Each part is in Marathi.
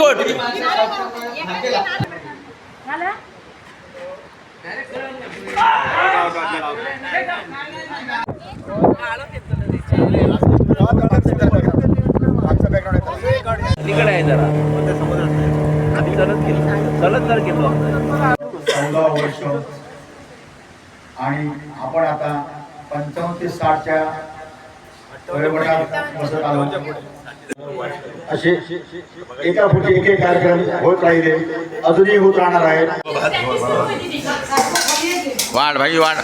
कोट तिकडे आहे जरा आम्ही चलत गेलो चलत जर गेलो चौदा वर्ष आणि आपण आता पंचावन्न ते साठच्या वयोगटात बसत आलो. असे एका पुढे एक एक कार्यक्रम होत राहिले. अजूनही होत राहणार आहेत. वाढ भाई वाढ.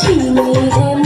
चीनी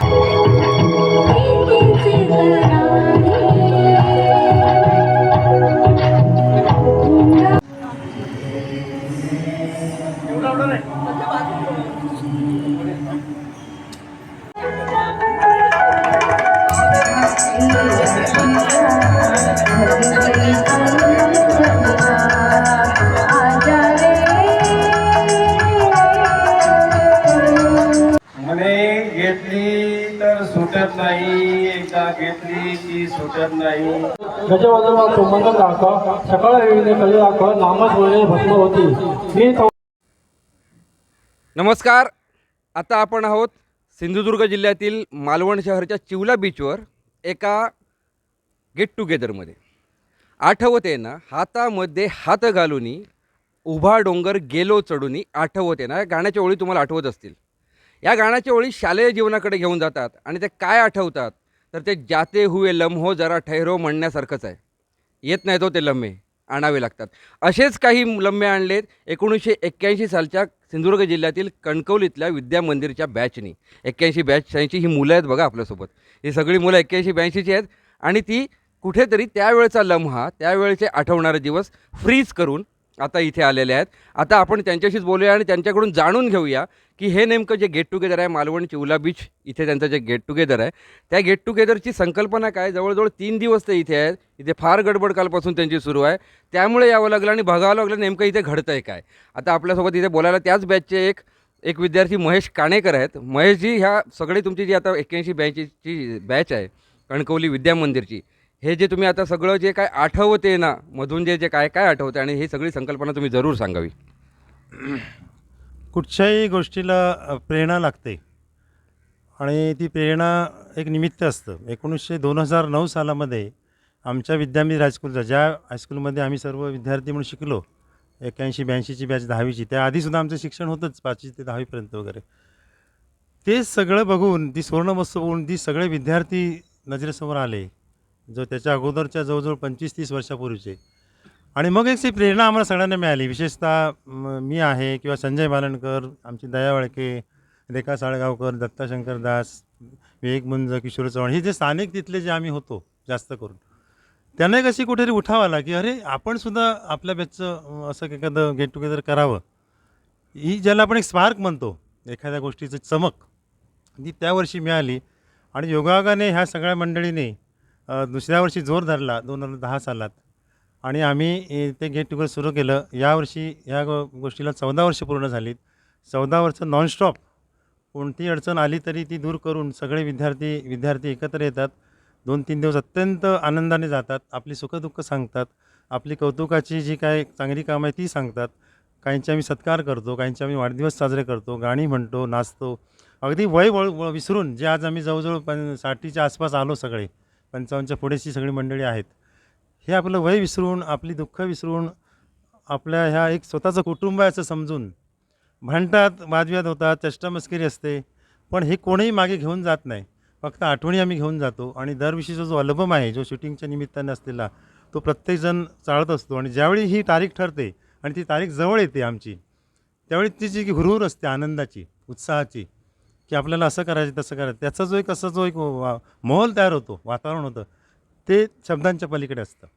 घेतली तर सुटत नाही. एकदा घेतली की सुटत नाही. गजवाजवा सुमंत दाखवा सकाळ वेळीने कले दाखवा नामच बोलणे भस्म होती. मी नमस्कार. आता आपण आहोत सिंधुदुर्ग जिल्ह्यातील मालवण शहरच्या चिवला बीचवर एका गेट टुगेदरमध्ये आठवते ना हातामध्ये हात घालूनी उभा डोंगर गेलो चढूनी आठवते ना या गाण्याच्या ओळी तुम्हाला आठवत असतील. या गाण्याच्या ओळी शालेय जीवनाकडे घेऊन जातात आणि ते काय आठवतात? तर ते जाते हुए लम्हो जरा ठैरो म्हणण्यासारखंच आहे. येत नाही तो ते लम्हे आणावे लागतात. असेच काही लम्हे आणलेत एकोणीसशे एक्क्याऐंशी सालच्या सिंधुदुर्ग जिल्ह्यातील कणकवलीतल्या विद्या मंदिरच्या बॅचनी एक्क्याऐंशी बॅच शहाऐंशी ही मुलं आहेत बघा आपल्यासोबत. ही सगळी मुलं एक्क्याऐंशी ब्याऐंशीची आहेत आणि ती कुठेतरी त्यावेळचा लम्हा त्यावेळचे आठवणारे दिवस फ्रीज करून आता इथे आलेले आहेत. आता आपण त्यांच्याशीच बोलूया आणि त्यांच्याकडून जाणून घेऊया की हे नेमकं जे गेट टुगेदर आहे मालवण चिवला बीच इथे त्यांचं जे गेट टुगेदर आहे त्या गेट टुगेदरची संकल्पना काय? जवळजवळ तीन दिवस ते इथे आहेत. इथे फार गडबड कालपासून त्यांची सुरू आहे. त्यामुळे यावं लागलं आणि बघावं लागलं नेमकं इथे घडतं आहे काय. आता आपल्यासोबत इथे बोलायला त्याच बॅचचे एक एक विद्यार्थी महेश काणेकर आहेत. महेशजी ह्या सगळी तुमची जी आता एक्क्याऐंशी ब्याऐंशीची बॅच आहे कणकवली विद्या मंदिरची हे जे तुम्ही आता सगळं जे काय आठवते ना मधून जे जे काय काय आठवते आणि ही सगळी संकल्पना तुम्ही जरूर सांगावी. कुठच्याही गोष्टीला प्रेरणा लागते. आणि ती प्रेरणा एक निमित्त असतं. एकोणीसशे दोन हजार नऊ सालामध्ये आमच्या विद्यामीर हायस्कूलचा ज्या हायस्कूलमध्ये आम्ही सर्व विद्यार्थी म्हणून शिकलो एक्क्याऐंशी ब्याऐंशीची बॅच दहावीची त्याआधीसुद्धा आमचं शिक्षण होतंच पाचवी ते दहावीपर्यंत वगैरे. ते सगळं बघून ती सुवर्णमहोत्सव बघून ती सगळे विद्यार्थी नजरेसमोर आले. जो त्याच्या अगोदरच्या जवळजवळ पंचवीस तीस वर्षापूर्वीचे. आणि मग एक ती प्रेरणा आम्हाला सगळ्यांना मिळाली. विशेषतः मी आहे किंवा संजय बालणकर आमची दया वळके रेखा साळगावकर दत्ताशंकर दास विवेक मुंज किशोर चव्हाण हे जे स्थानिक तिथले जे आम्ही होतो जास्त करून. त्यांना एक अशी कुठेतरी उठाव आला की अरे आपण सुद्धा आपल्या बॅचचं असं एखादं गेट टुगेदर करावं. ही ज्याला आपण एक स्पार्क म्हणतो एखाद्या गोष्टीचं चमक ती त्या वर्षी मिळाली. आणि योगायोगाने ह्या सगळ्या मंडळीने दुसऱ्या वर्षी जोर धरला दोन हजार दहा सालात. आणि आम्ही ते गेट टुगेदर सुरू केलं. यावर्षी ह्या गोष्टीला चौदा वर्ष पूर्ण झालीत. चौदा वर्ष नॉनस्टॉप कोणती अडचण आली तरी ती दूर करून सगळे विद्यार्थी विद्यार्थी एकत्र येतात. दोन तीन दिवस अत्यंत आनंदाने जातात आपली सुखदुःख सांगतात. आपली कौतुकाची जी काय चांगली कामं आहे ती सांगतात. काहींचे आम्ही सत्कार करतो काहींचे आम्ही वाढदिवस साजरे करतो गाणी म्हणतो नाचतो. अगदी वय वळ वळ- विसरून जे आज आम्ही जवळजवळ पण साठीच्या आसपास आलो सगळे पंचावन्नच्या पुढेची सगळी मंडळी आहेत. हे आपलं वय विसरून आपली दुःख विसरून आपल्या ह्या एक स्वतःचं कुटुंब आहे असं समजून भांडतात वादविवाद होतात चष्टामस्करी असते. पण हे कोणीही मागे घेऊन जात नाही. फक्त आठवणी आम्ही घेऊन जातो आणि दरवर्षीचा जो अल्बम आहे जो शूटिंगच्या निमित्ताने असलेला तो प्रत्येकजण चाळत असतो आणि ज्यावेळी ही तारीख ठरते आणि ती तारीख जवळ येते आमची त्यावेळी ती जी हुरहुर असते आनंदाची उत्साहाची की आपल्याला असं करायचं तसं करायचं. त्याचा जो एक असा जो एक माहोल तयार होतो वातावरण होतं ते शब्दांच्या पलीकडे असतं.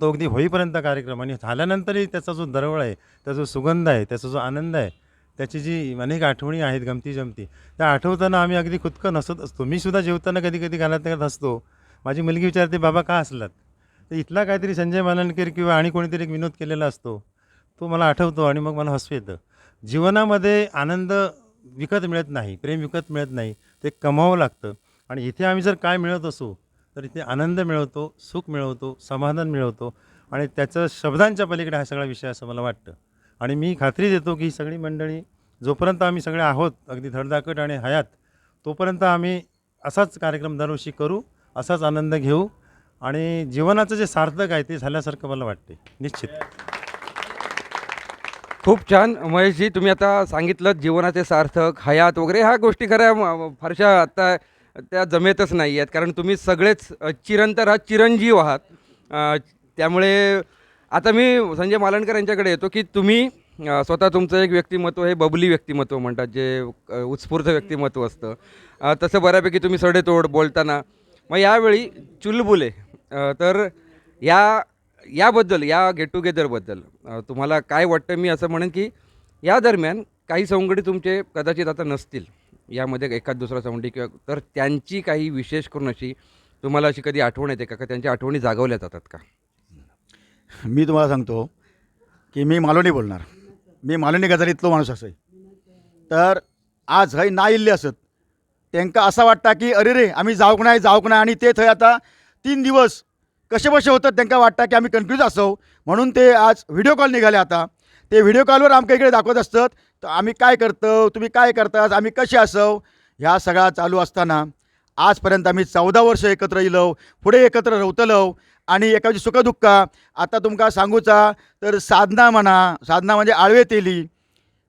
तो अगदी होईपर्यंत कार्यक्रम आणि झाल्यानंतरही त्याचा जो दरवळ आहे त्याचा जो सुगंध आहे त्याचा जो आनंद आहे त्याची जी अनेक आठवणी आहेत गमती जमती त्या आठवताना आम्ही अगदी खुदकं नसत असतो. मी सुद्धा जेवताना कधी कधी घालत घालत हसतो माझी मुलगी विचारते बाबा का असलात तर इथला काहीतरी संजय मालनकर किंवा आणि कोणीतरी एक विनोद केलेला असतो. तो मला आठवतो आणि मग मला हसू येतं. जीवनामध्ये आनंद विकत मिळत नाही प्रेम विकत मिळत नाही ते कमावं लागतं. आणि इथे आम्ही जर काय मिळत असू तर इथे आनंद मिळवतो सुख मिळवतो समाधान मिळवतो. आणि त्याचं शब्दांच्या पलीकडे हा सगळा विषय असं मला वाटतं. आणि मी खात्री देतो की ही सगळी मंडळी जोपर्यंत आम्ही सगळे आहोत अगदी धडधाकट आणि हयात तोपर्यंत आम्ही असाच कार्यक्रम दरवर्षी करू असाच आनंद घेऊ. आणि जीवनाचं जे सार्थक आहे ते झाल्यासारखं मला वाटते निश्चित. खूप छान. महेशजी तुम्ही आता सांगितलं जीवनाचे सार्थक हयात वगैरे. ह्या गोष्टी खऱ्या फारशा आता त्या जमेतच नाही आहेत कारण तुम्ही सगळेच चिरंतर आहात चिरंजीव आहात. त्यामुळे आता मी संजय मालणकर यांच्याकडे येतो की तुम्ही स्वतः तुमचं एक व्यक्तिमत्व हे बबली व्यक्तिमत्व म्हणतात जे उत्स्फूर्त व्यक्तिमत्व असतं. तसं बऱ्यापैकी तुम्ही सडेतोड बोलताना. मग यावेळी चुलबुले तर या याबद्दल या गेट टुगेदरबद्दल तुम्हाला काय वाटतं मी असं म्हणेन की या दरम्यान काही सवंगडी तुमचे कदाचित आता नसतील यामध्ये एखाद दुसरा सवंगडी किंवा तर त्यांची काही विशेष करून अशी तुम्हाला अशी कधी आठवण येते का? का त्यांच्या आठवणी जागवल्या जातात का? मी तुम्हाला सांगतो की मी मालवणी बोलणार. मी मालोनी गजालीतलो माणूस असं. तर आज हय ना इल्ले असत. त्यांका असं वाटतं की अरे रे आम्ही जाऊक नाही जाऊक नाही आणि ते थंय आता तीन दिवस कसे बसे होतात तांकां वाटतं की आम्ही कन्फ्यूज असो. म्हणून ते आज व्हिडिओ कॉल निघाले आता. ते व्हिडिओ कॉलवर आमच्या इकडे दाखवत असतात. तर आम्ही काय करतो तुम्ही काय करतात आम्ही कसे असो ह्या सगळा चालू असताना आजपर्यंत आम्ही चौदा वर्ष एकत्र येयलो पुढे एकत्र रावतलो आणि एकाची सुखदुःखा. आता तुमकां सांगूचा तर साधना म्हणा साधना म्हणजे आळवे तेली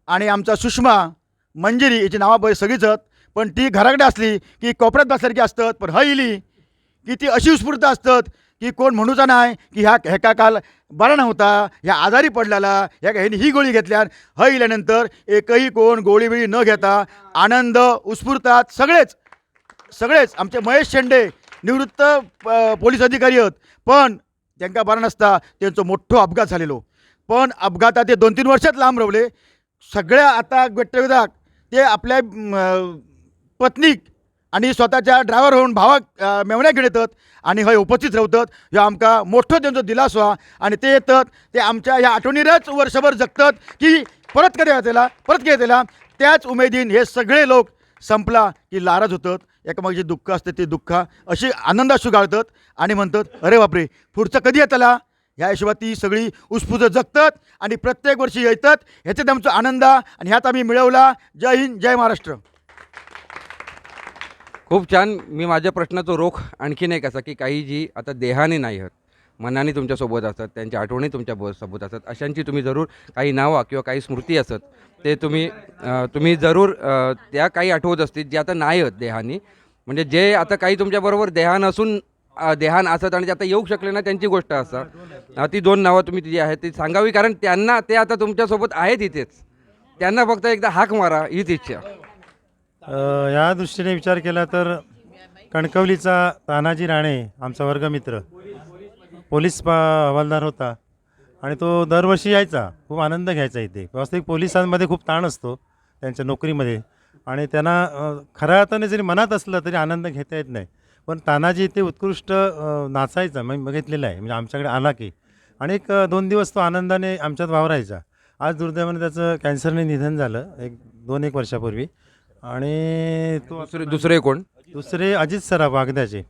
आणि आमचा सुषमा मंजिरी हिची नावां पळय सगळीच आहेत. पण ती घराकडे असली की कोपऱ्यात बसल्यासारखी असतात पण हय इली की ती अशी उत्स्फूर्त असतात. की कोण म्हणूचा नाही की ह्या हेका काल बरा नव्हता ह्या आजारी पडलेला ह्या ह्यानी ही गोळी घेतल्या ह इल्यानंतर एकही कोण गोळी बिळी न घेता आनंद उत्स्फूर्तात सगळेच सगळेच आमचे महेश शेंडे निवृत्त पोलीस अधिकारी आहेत पण तांकां बरं नसता त्यांचो मोठो अपघात झालेलो. पण अपघातात ते दोन तीन वर्षात लांब रवले. सगळ्या आता गट्टविदाक ते आपल्या पत्नीक आणि स्वतःच्या ड्रायव्हर होऊन भावाक मेवण्या घेऊन येतात आणि हय उपस्थित रावतात ह्यो आमकां मोठो त्यांचो दिलासो हा आणि ते येतात ते आमच्या ह्या आठवणीरच वर्षभर जगतात की परत कधी येतेला परत कधी येतेला त्याच उमेदीन हे सगळे लोक संपला की लारज होतात. एकमेकाची दुःख असते ती दुःख अशी आनंदाशू गाळतात आणि म्हणतात अरे बापरे पुढचं कधी येतला ह्या हिशोबात ती सगळी उत्स्फूर्त जगतात आणि प्रत्येक वर्षी येतात. ह्याच्यात आमचा आनंद आणि ह्यात आम्ही मिळवला. जय हिंद जय महाराष्ट्र. खूप छान. मी माझ्या प्रश्नाचं रोख आणखीन एक असा की काही जी आता देहाने नाही आहेत मनाने तुमच्यासोबत असतात त्यांच्या आठवणी तुमच्या बो- सोबत असतात अशांची तुम्ही जरूर काही नावं किंवा काही स्मृती असत ते तुम्ही तुम्ही जरूर त्या काही आठवत असतील जे आता नाही आहेत देहानी. म्हणजे जे आता काही तुमच्याबरोबर देहान असून देहान असत आणि जे आता येऊ शकले ना त्यांची गोष्ट असा. ती दोन नावं तुम्ही जी आहेत ती सांगावी कारण त्यांना ते आता तुमच्यासोबत आहेत इथेच. त्यांना फक्त एकदा हाक मारा हीच इच्छा. या दृष्टीने विचार केला तर कणकवलीचा तानाजी राणे आमचा वर्गमित्र पोलीस पा हवालदार होता आणि तो दरवर्षी यायचा खूप आनंद घ्यायचा इथे. वास्तविक पोलिसांमध्ये खूप ताण असतो त्यांच्या नोकरीमध्ये आणि त्यांना खऱ्या अर्थाने जरी मनात असलं तरी आनंद घेता येत नाही. पण तानाजी इथे उत्कृष्ट नाचायचा मी बघितलेला आहे. म्हणजे आमच्याकडे आला की. आणि एक दोन दिवस तो आनंदाने आमच्यात वावरायचा. आज दुर्दैवाने त्याचं कॅन्सरने निधन झालं एक दोन एक वर्षापूर्वी. आणि तो दुसरे दुसरे कोण? दुसरे अजित सराफ वागद्याचे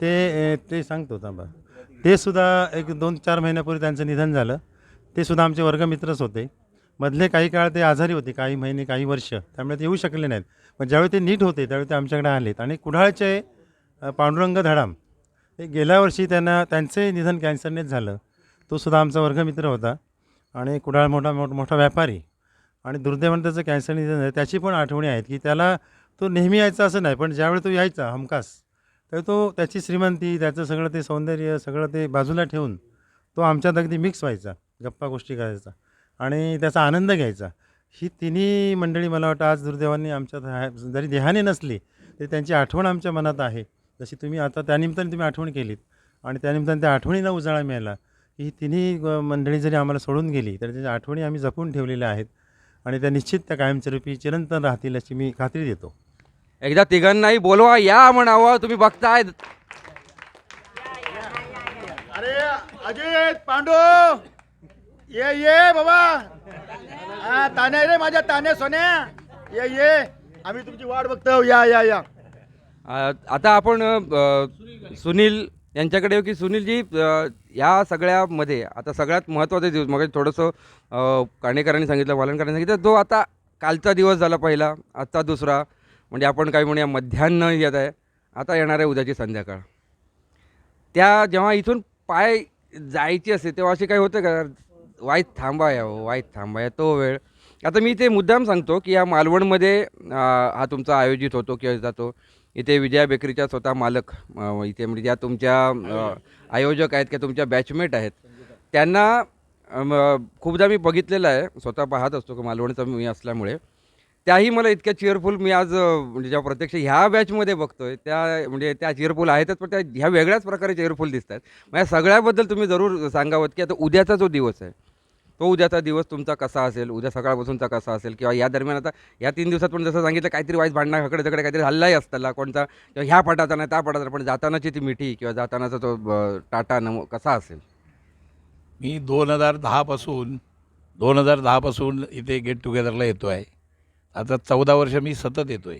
ते ते सांगतो थांबा ते सुद्धा एक दोन चार महिन्यापूर्वी त्यांचं निधन झालं. ते सुद्धा आमचे वर्गमित्रच होते. मधले काही काळ ते आजारी होते काही महिने काही वर्ष. त्यामुळे ते येऊ शकले नाहीत. पण ज्यावेळी ते नीट होते त्यावेळी ते आमच्याकडे आलेत. आणि कुडाळचे पांडुरंग धडाम हे गेल्या वर्षी त्यांना त्यांचे निधन कॅन्सरनेच झालं. तो सुद्धा आमचा वर्गमित्र होता. आणि कुडाळ मोठा मोठ मोठा व्यापारी. आणि दुर्दैवानं त्याचं कॅन्सर निधन झालं. त्याची पण आठवणी आहेत की त्याला तो नेहमी यायचा असं नाही पण ज्यावेळी तो यायचा हमखास तर तो त्याची श्रीमंती त्याचं सगळं ते सौंदर्य सगळं ते बाजूला ठेवून तो आमच्यात अगदी मिक्स व्हायचा गप्पा गोष्टी करायचा आणि त्याचा आनंद घ्यायचा. ही तिन्ही मंडळी मला वाटतं आज दुर्दैवाने आमच्यात जरी देहाने नसली तरी त्यांची आठवण आमच्या मनात आहे. जशी तुम्ही आता त्यानिमित्ताने तुम्ही आठवण केलीत आणि त्यानिमित्ताने त्या आठवणीला उजाळा मिळाला ही तिन्ही मंडळी जरी आम्हाला सोडून गेली तरी त्याच्या आठवणी आम्ही जपून ठेवलेल्या आहेत. आणि त्या निश्चित त्या कायमस्वरूपी चिरंतन राहतील अशी मी खात्री देतो. एकदा तिघांनाही बोलवा या म्हणावं तुम्ही बघताय. अरे अजित पांडू! ये ये बाबा! हा ताने रे माझ्या ताने सोन्या! ये ये आम्ही तुमची वाट बघतो या या या. अ, आता आपण अ, सुनील यांच्याकडे की सुनीलजी या सगळ्यामध्ये आता सगळ्यात महत्त्वाचा दिवस मग थोडंसं काणेकरांनी सांगितलं वालनकरांनी सांगितलं तो आता कालचा दिवस झाला पहिला आजचा दुसरा म्हणजे आपण काय म्हणूया मध्यान्न येत आहे आता येणार आहे उद्याची संध्याकाळ. त्या जेव्हा इथून पाय जायची असते तेव्हा असे काही होतं का? वाईट थांबा या हो, वाईट थांबा या तो वेळ. आता मी ते मुद्दाम सांगतो की या मालवणमध्ये हा तुमचा आयोजित होतो किंवा जातो. इथे विजया बेकरीच्या स्वतः मालक इथे म्हणजे ज्या तुमच्या आयोजक आहेत किंवा तुमच्या बॅचमेट आहेत त्यांना खूपदा मी बघितलेलं आहे स्वतः पाहत असतो की मालवणचा मी असल्यामुळे. त्याही मला इतक्या चेअरफुल मी आज म्हणजे ज्या प्रत्यक्ष ह्या बॅचमध्ये बघतोय त्या म्हणजे त्या चेअरफुल आहेतच पण त्या ह्या वेगळ्याच प्रकारे चेअरफुल दिसत आहेत मग या सगळ्याबद्दल तुम्ही जरूर सांगावं की आता उद्याचा जो दिवस आहे तो उद्याचा दिवस तुमचा कसा असेल? उद्या सकाळपासूनचा कसा असेल? किंवा या दरम्यान आता या तीन दिवसात पण जसं सांगितलं काहीतरी वाईस भांडणं हकडे तिकडे काहीतरी हल्लाही असताना कोणता? किंवा ह्या पटाचा नाही त्या पटाचा पण जातानाची ती मिठी किंवा जातानाचा तो टाटा नमो कसा असेल? मी दोन हजार दहापासून दोन हजार दहापासून इथे गेट टुगेदरला येतो आहे आता चौदा वर्ष मी सतत येतो आहे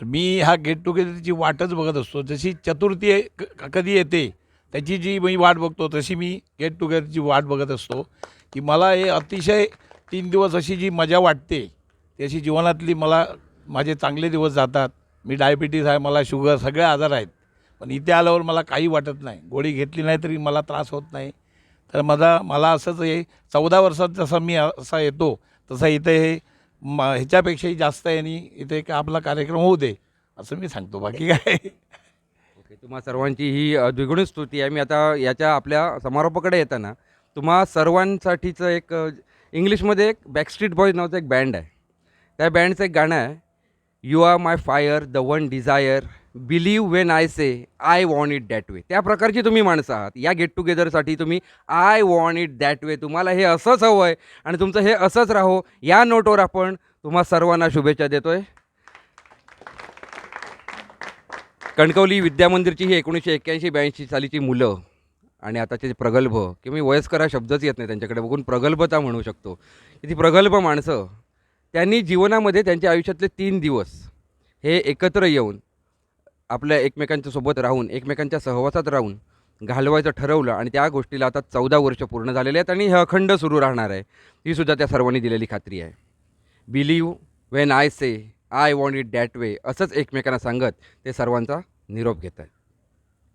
तर मी हा गेट टुगेदरची वाटच बघत असतो. जशी चतुर्थी आहे, क- कधी येते त्याची जी मी वाट बघतो तशी मी गेट टुगेदरची वाट बघत असतो. की मला हे अतिशय तीन दिवस अशी जी मजा वाटते ती अशी जीवनातली मला माझे चांगले दिवस जातात. मी डायबिटीज आहे मला शुगर सगळे आजार आहेत. पण इथे आल्यावर मला काही वाटत नाही. गोळी घेतली नाही तरी मला त्रास होत नाही. तर माझा मला असंच हे चौदा वर्षात जसा मी असा येतो. तसा इथे हे म ह्याच्यापेक्षाही जास्त यांनी इथे का आपला कार्यक्रम होऊ दे असं मी सांगतो. बाकी काय? ओके तुम्हा सर्वांची ही अ, द्विगुणित स्तुती आहे. मी आता याच्या आपल्या समारोपाकडे येताना तुम्हा सर्वांसाठीचं एक इंग्लिशमध्ये एक बॅकस्ट्रीट बॉयज नावाचं एक बँड आहे. त्या बँडचं एक गाणं आहे you R my fire the one Dzire believe when I say I want it that way त्या प्रकारची तुम्ही माणसं आहात. या गेट टुगेदरसाठी तुम्ही I want it that way तुम्हाला हे असंच हवं आहे आणि तुमचं हे असंच राहो. या नोटवर आपण तुम्हा सर्वांना शुभेच्छा देतो आहे कणकवली विद्यामंदिरची ही एकोणीसशे एक्क्याऐंशी ब्याऐंशी सालीची मुलं आणि आताचे जे प्रगल्भ किंवा मी वयस्कर हा शब्दच येत नाही त्यांच्याकडे बघून प्रगल्भता म्हणू शकतो. की ती प्रगल्भ माणसं त्यांनी जीवनामध्ये त्यांच्या आयुष्यातले तीन दिवस हे एकत्र येऊन आपल्या एकमेकांच्या सोबत राहून एकमेकांच्या सहवासात राहून घालवायचं ठरवलं आणि त्या गोष्टीला आता चौदा वर्ष पूर्ण झालेले आहेत आणि हे अखंड सुरू राहणार आहे. ही सुद्धा त्या सर्वांनी दिलेली खात्री आहे. Believe when I say I want it that वे असंच एकमेकांना सांगत ते सर्वांचा निरोप घेत आहे